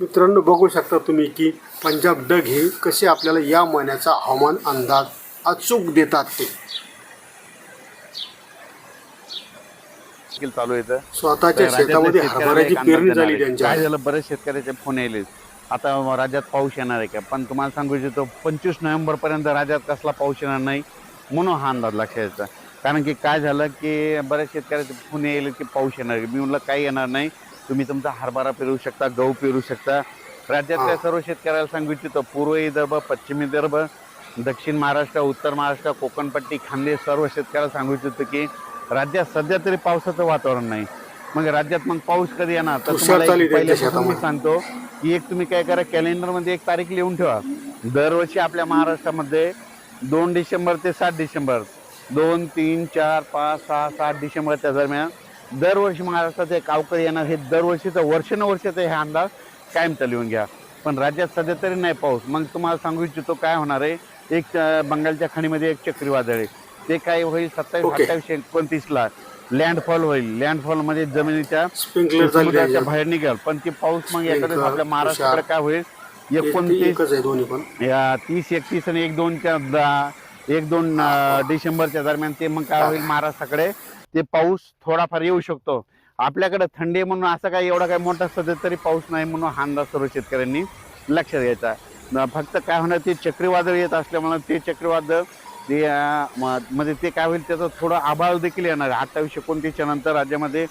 मित्रांनो बघू शकता तुम्ही की पंजाब डग हे कसे आपल्याला या महिन्याचा हवामान अंदाज अचूक देतात ते. चालू येतं स्वतःच्या शेतामध्ये हरभऱ्याची पेरणी झाली. त्यांच्या. बरेच शेतकऱ्याचे फोन येईल आता राज्यात पाऊस येणार आहे का? पण तुम्हाला सांगू इच्छितो पंचवीस नोव्हेंबर पर्यंत राज्यात कसला पाऊस येणार नाही म्हणून हा अंदाज लक्षात यायचा कारण की काय झालं की बऱ्याच शेतकऱ्याचे फोन येईल की पाऊस येणार मी म्हणलं काही येणार नाही. तुम्ही तुमचा हरभरा पेरू शकता गहू पेरू शकता राज्यातल्या. सर्व शेतकऱ्याला सांगू इच्छितो पूर्व विदर्भ पश्चिम विदर्भ दक्षिण महाराष्ट्र उत्तर महाराष्ट्र कोकणपट्टी खानदेश सर्व शेतकऱ्याला सांगू इच्छितो की राज्यात सध्या तरी पावसाचं वातावरण नाही मग राज्यात मग पाऊस कधी येणार तर तुम्हाला पहिल्यापासून मी. सांगतो की एक तुम्ही काय करा कॅलेंडरमध्ये एक तारीख लिहून ठेवा दरवर्षी आपल्या महाराष्ट्रामध्ये दोन डिसेंबर ते सात डिसेंबर दोन तीन चार पाच सहा सात डिसेंबरच्या दरम्यान दरवर्षी महाराष्ट्रात एक अवकाळी येणार हे दरवर्षीचं वर्षानुवर्षाचं हे अंदाज कायमचा लिहून घ्या. पण राज्यात सध्या तरी नाही पाऊस. मग तुम्हाला सांगू इच्छितो काय होणार आहे? एक बंगालच्या खाडीमध्ये एक चक्रीवादळ आहे. ते काय होईल? सत्तावीस. अठ्ठावीस एकोणतीसला लँडफॉल होईल. लँडफॉलमध्ये जमिनीच्या समुद्राच्या. बाहेर निघेल. पण ती पाऊस मग एखाद्या आपल्या महाराष्ट्राकडे. काय होईल? एकोणतीस तीस एकतीस आणि एक दोनच्या दहा एक दोन डिसेंबरच्या दरम्यान ते मग काय होईल महाराष्ट्राकडे ते पाऊस थोडाफार येऊ शकतो. आपल्याकडे थंडी म्हणून असं काही एवढा काय मोठा सध्या तरी पाऊस नाही म्हणून हा अंदाज सर्व शेतकऱ्यांनी लक्षात घ्यायचा फक्त काय होणार ते चक्रीवादळ येत असल्यामुळे ते चक्रीवादळ ते म्हणजे ते काय होईल त्याचं थोडं आभाळ देखील येणार आहे. अठ्ठावीस एकोणतीसच्या नंतर राज्यामध्ये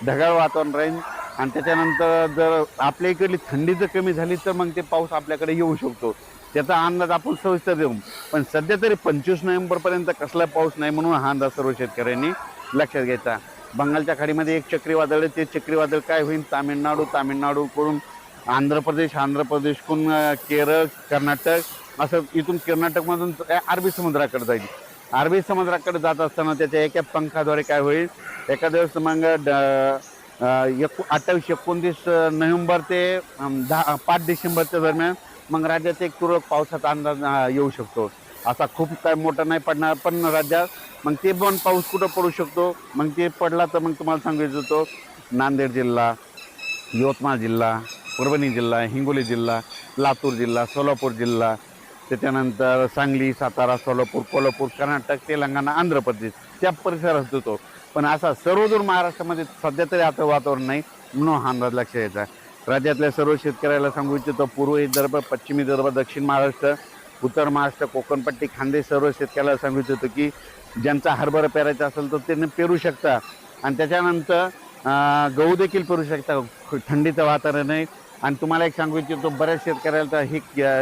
ढगाळ वातावरण राहील आणि त्याच्यानंतर जर आपल्या इकडली थंडी जर कमी झाली तर मग ते पाऊस आपल्याकडे येऊ शकतो. त्याचा अंदाज आपण सविस्तर देऊ. पण सध्या तरी पंचवीस नोव्हेंबरपर्यंत कसला पाऊस नाही म्हणून हा अंदाज सर्व शेतकऱ्यांनी लक्षात घ्यायचा. बंगालच्या खाडीमध्ये एक चक्रीवादळ आहे ते चक्रीवादळ काय होईल? तामिळनाडू तामिळनाडूकडून आंध्र प्रदेश आंध्र प्रदेशकडून केरळ कर्नाटक असं इथून कर्नाटकमधून अरबी समुद्राकडे जाईल. अरबी समुद्राकडे जात असताना त्याच्या एका पंखाद्वारे काय होईल? एका दिवस मग ड- एक अठ्ठावीस एकोणतीस नोव्हेंबर ते दहा पाच डिसेंबरच्या दरम्यान मग राज्यात एक तुरळक पावसाचा अंदाज येऊ शकतो. असा खूप काय मोठा नाही पडणार पण राज्यात मग ते पण पाऊस कुठं पडू शकतो? मग ते पडला तर मग तुम्हाला सांगू इच्छितो नांदेड जिल्हा यवतमाळ जिल्हा परभणी जिल्हा हिंगोली जिल्हा लातूर जिल्हा सोलापूर जिल्हा त्याच्यानंतर सांगली सातारा सोलापूर कोल्हापूर कर्नाटक तेलंगणा आंध्र प्रदेश त्या परिसरात होतो. पण असा सर्वदूर महाराष्ट्रामध्ये सध्या तरी आता वातावरण नाही म्हणून हा अंदाज लक्षात यायचा. राज्यातल्या सर्व शेतकऱ्याला सांगू इच्छितो पूर्व विदर्भ पश्चिम विदर्भ दक्षिण महाराष्ट्र उत्तर महाराष्ट्र कोकणपट्टी खानदेश सर्व शेतकऱ्याला सांगू इच्छितो की ज्यांचा हरभरा पेरायचा असेल तर त्यांनी पेरू शकता. आणि त्याच्यानंतर गहू देखील पेरू शकता. थंडीचं वातावरण आहे. आणि तुम्हाला एक सांगू इच्छितो बऱ्याच शेतकऱ्याला तर हे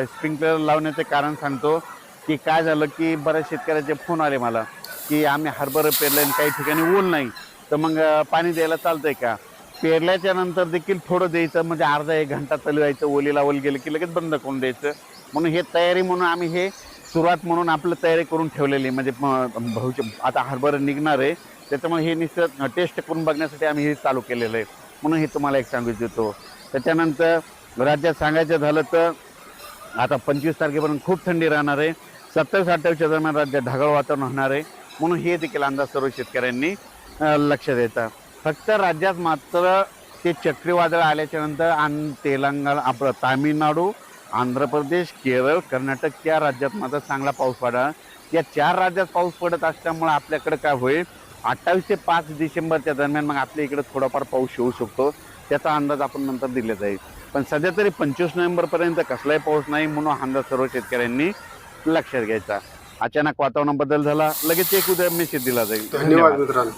स्प्रिंकलर लावण्याचं कारण सांगतो की काय झालं की बऱ्याच शेतकऱ्याचे फोन आले मला की आम्ही हरभरा पेरलं आणि काही ठिकाणी ऊन नाही. तर मग पाणी द्यायला चालतंय का? पेरल्याच्या नंतर देखील थोडं द्यायचं म्हणजे अर्धा एक घंटा चालवायचं ओलीला ओल गेलं की लगेच बंद करून द्यायचं. म्हणून हे तयारी म्हणून आम्ही हे सुरुवात म्हणून आपलं तयारी करून ठेवलेली आहे. म्हणजे भविष्य आता हरभरं निघणार आहे. त्याच्यामुळे हे निश्चित टेस्ट करून बघण्यासाठी आम्ही हे चालू केलेलं आहे. म्हणून हे तुम्हाला एक सांगू इच्छितो. त्याच्यानंतर राज्यात सांगायचं झालं तर आता पंचवीस तारखेपर्यंत खूप थंडी राहणार आहे. सत्तावीस अठ्ठावीसच्या दरम्यान राज्यात ढगाळ वातावरण होणार आहे. म्हणून हे देखील अंदाज सर्व शेतकऱ्यांनी लक्ष द्यायचा. फक्त राज्यात मात्र ते चक्रीवादळ आल्याच्यानंतर आणि तेलंगणा आपलं तामिळनाडू आंध्र प्रदेश केरळ कर्नाटक त्या राज्यात मात्र चांगला पाऊस पडा या चार राज्यात पाऊस पडत असल्यामुळे आपल्याकडे काय होईल? अठ्ठावीस ते पाच डिसेंबरच्या दरम्यान मग आपल्या इकडे थोडाफार पाऊस येऊ शकतो. त्याचा अंदाज आपण नंतर दिला जाईल. पण सध्या तरी पंचवीस नोव्हेंबरपर्यंत कसलाही पाऊस नाही म्हणून हा अंदाज सर्व शेतकऱ्यांनी लक्षात घ्यायचा. अचानक वातावरणात बदल झाला. लगेच एक उद्या मेसेज दिला जाईल. धन्यवाद. मित्रांनो.